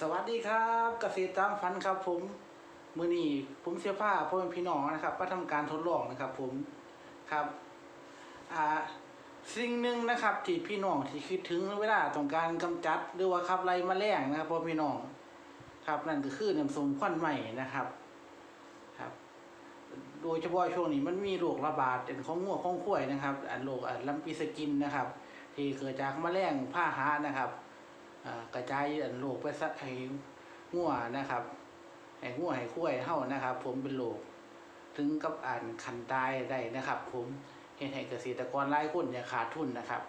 สวัสดีครับเกษตรตามฝันครับ ผมมือนี้ผมเสียผ้าพ่อแม่พี่น้องนะครับมาทำการทดลองนะครับ ผมครับอ่าสิ่งหนึ่งนะครับที่พี่น้องที่คิดถึงเวลาต้องการกำจัดหรือว่าขับไล่มาแมลงนะครับพ่อพี่น้องครับ นั่นก็คือน้ำส้มควันใหม่นะครับครับ โดยเฉพาะช่วงนี้มันมีโรคระบาดเป็นของงัวของข้วยนะครับ อันโรคอันลัมปีสกินนะครับ ที่เกิดจากมแมลงผ้าหะนะครับ กระจายอันโรคไปสัตว์ให้งัวนะครับให้งัวให้คุ้ยเฮานะครับ ผมเป็นโรคถึงกับอ่านคันตายได้นะครับ ผมเห็นให้เกษตรกรหลายคนเนี่ยขาดทุนนะครับ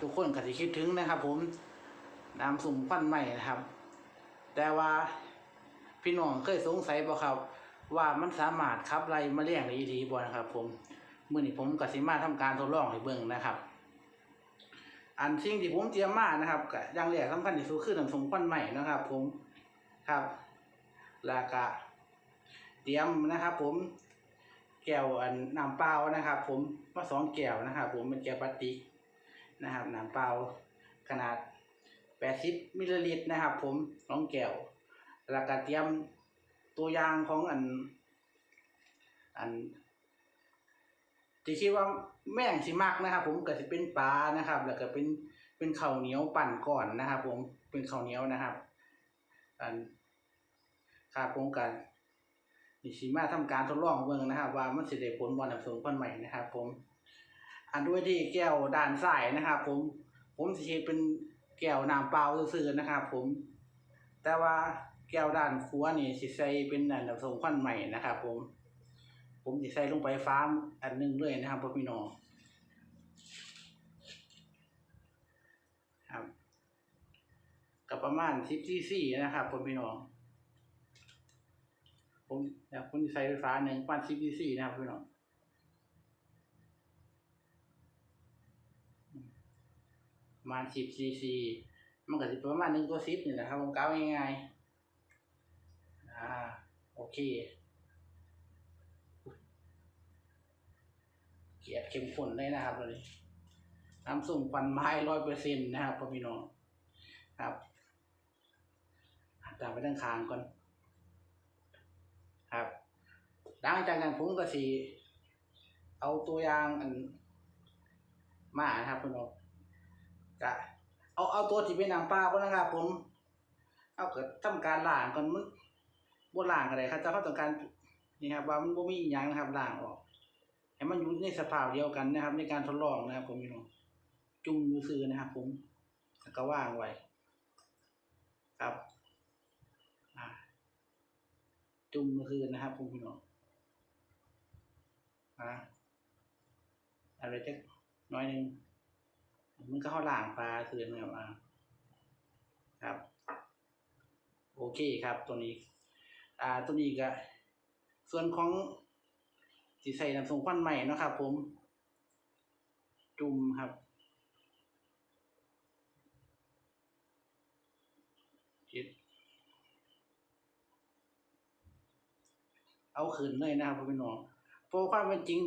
ทุกคนก็สิคิดถึงนะครับ ผมน้ำสุ่มควันใหม่นะครับ แต่ว่าพี่น้องเคยสงสัยบ่ครับ ว่ามันสามารถขับไล่แมลงได้ดีบ่นะครับ ผมเมื้อนี้ผมก็สิมาทำการทดลองให้เบิ่งนะครับ อันสิ่งที่ผมเตรียมมานะครับก็อย่างแรกสำคัญที่สุดคือน้ำส้มควันใหม่นะครับ ผมครับแล้วก็เตรียมนะครับ ผมแก้วอันน้ำเปล่านะครับ ผมมาสองแก้วนะครับ ผมเป็นแก้วพลาสติกนะครับน้ำเปล่าขนาด80มิลลิลิตรนะครับ ผมสองแก้วแล้วก็เตรียมตัวอย่างของอันอัน ที่คิดว่าแม่งสิมักนะครับ ผมก็จะเป็นปลานะครับ แล้วก็เป็นเป็นข้าวเหนียวปั่นก่อนนะครับ ผมเป็นข้าวเหนียวนะครับอันครับผมกันนี่สิมาทำการทดลองเบิ่งนะครับ ว่ามันสิได้ผลบ่น้ำส้มควันใหม่นะครับ ผม อันด้วยที่แก้วด้านซ้ายนะครับ ผม ผมสิเฮ็ดเป็นแก้วน้ำเปล่าซื่อๆนะครับ ผม แต่ว่าแก้วด้านขวานี่สิใส่เป็นอันน้ำส้มควันใหม่นะครับ ผม ผมจะใส่ลงไปฟ้าร์มอันหนึงเลยนะครับพ่อพี่น้องครับกับประมาณสิบซีซีนะครับพ่อพี่น้องผมอยากคุณใส่ไฟฟ้าหนึ่งประมาณสิบซีซีนะครับพี่น้องประมาณสิบซีซีมันก็จะประมาณหนึ่งตัวซิปนี่แหละครับผมกล่าวง่ายๆอ่าโอเค เกียดเข้มข้นเลยนะครับตอนนี้น้ำส้มควันไม้ร้อยเปอร์เซ็นต์นะครับพ่อพี่น้องครับตามไปด้านคางก่อน ครับ หลังจากนั้นผมก็สีเอาตัวอย่างอันมานะครับพี่น้องกะเอาเอาตัวที่เป็นน้ำปลาก่อนนะครับ ผม เอาเกิดทำการล้างก่อนมันบนล้างอะไรครับจะเข้าต้องการนี่ครับว่ามันบ่มีอย่างนะครับล้างออก ให้มันอยู่ในสภาพเดียวกันนะครับ ในการทดลองนะครับ ผมพี่น้องจุ่มมือซื้อนะครับ ผมแล้วก็ว่างไว้ครับจุ่มมือซื้อนะครับผมพี่น้องอ่าอะไรจะน้อยหนึ่งมันก็เข้าล่างปลาซื้อนะครับอ่าครับ โอเคครับตัวนี้ อ่าตัวนี้ก็ส่วนของ สีใส่น้ำส้มควันใหม่นะครับผม จุ่มครับ เอาขืนเลยนะครับพ่อพี่น้องเพราะความเป็นจริง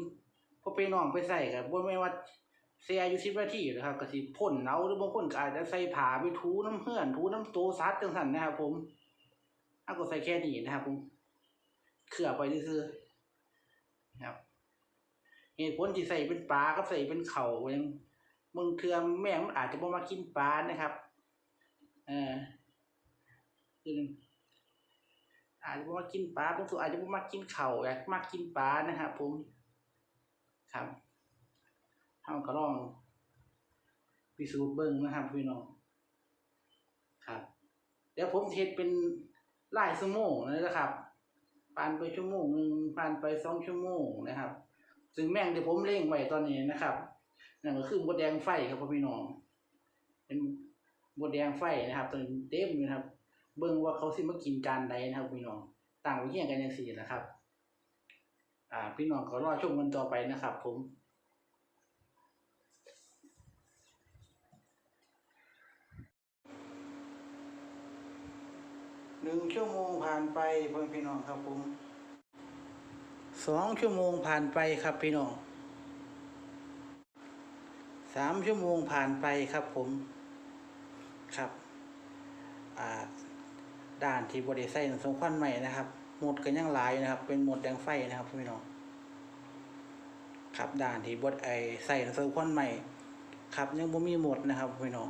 พ่อพี่น้องไปใส่กับ่ไม่ว่าเสียอยู่สิบนาทีนะครับก็สิพ่นเอาหรือบางคนก็อาจจะใส่ผ้าไปถูน้ำเพื่อนถูน้ำโตซัดจังสันนะครับผมเอาก็ใส่แค่นี้นะครับผมเขื่อไปซื่อ ครับเหตุผลที่ใส่เป็นปลาก็ใส่เป็นเข่ายังมึงเทือแม่งมันอาจจะบ่มากินปลานะครับเออคืออาจจะบ่มากินปลาบางส่วนอาจจะบ่มากินเข่าอยากมากินปลานะครับผมครับเฮาก็ลองพิสูจน์เบิ่งนะครับพี่น้องครับ เดี๋ยวผมเฮ็ดเป็นลายชั่วโมงนะครับ ผ่านไปชั่วโมงหนึ่งผ่านไปสองชั่วโมงนะครับ ซึ่งแม่งที่ผมเล่งไว้ตอนนี้นะครับนั่นก็คือบดแดงไฟครับพ่อพี่น้อง เป็นบดแดงไฟนะครับตอนเต็มอยู่นะครับ เบิ่งว่าเขาสิมากินจานใดนะครับพี่น้อง ต่างไว้เฮียงกันอย่างสี่นะครับ อ่า พี่น้องก็รอชมกันต่อไปนะครับ ผม หนึ่งชั่วโมงผ่านไปพ่อพี่น้องครับผมสองชั่วโมงผ่านไปครับพี่น้องสามชั่วโมงผ่านไปครับผมครับด่านที่บริใส่สงควันใหม่นะครับหมดก็ยังหลายนะครับ เป็นหมดแดงไฟนะครับพี่น้องครับด่านที่บดไอใส่สงควันใหม่ครับยังบ่มีหมดนะครับพี่น้อง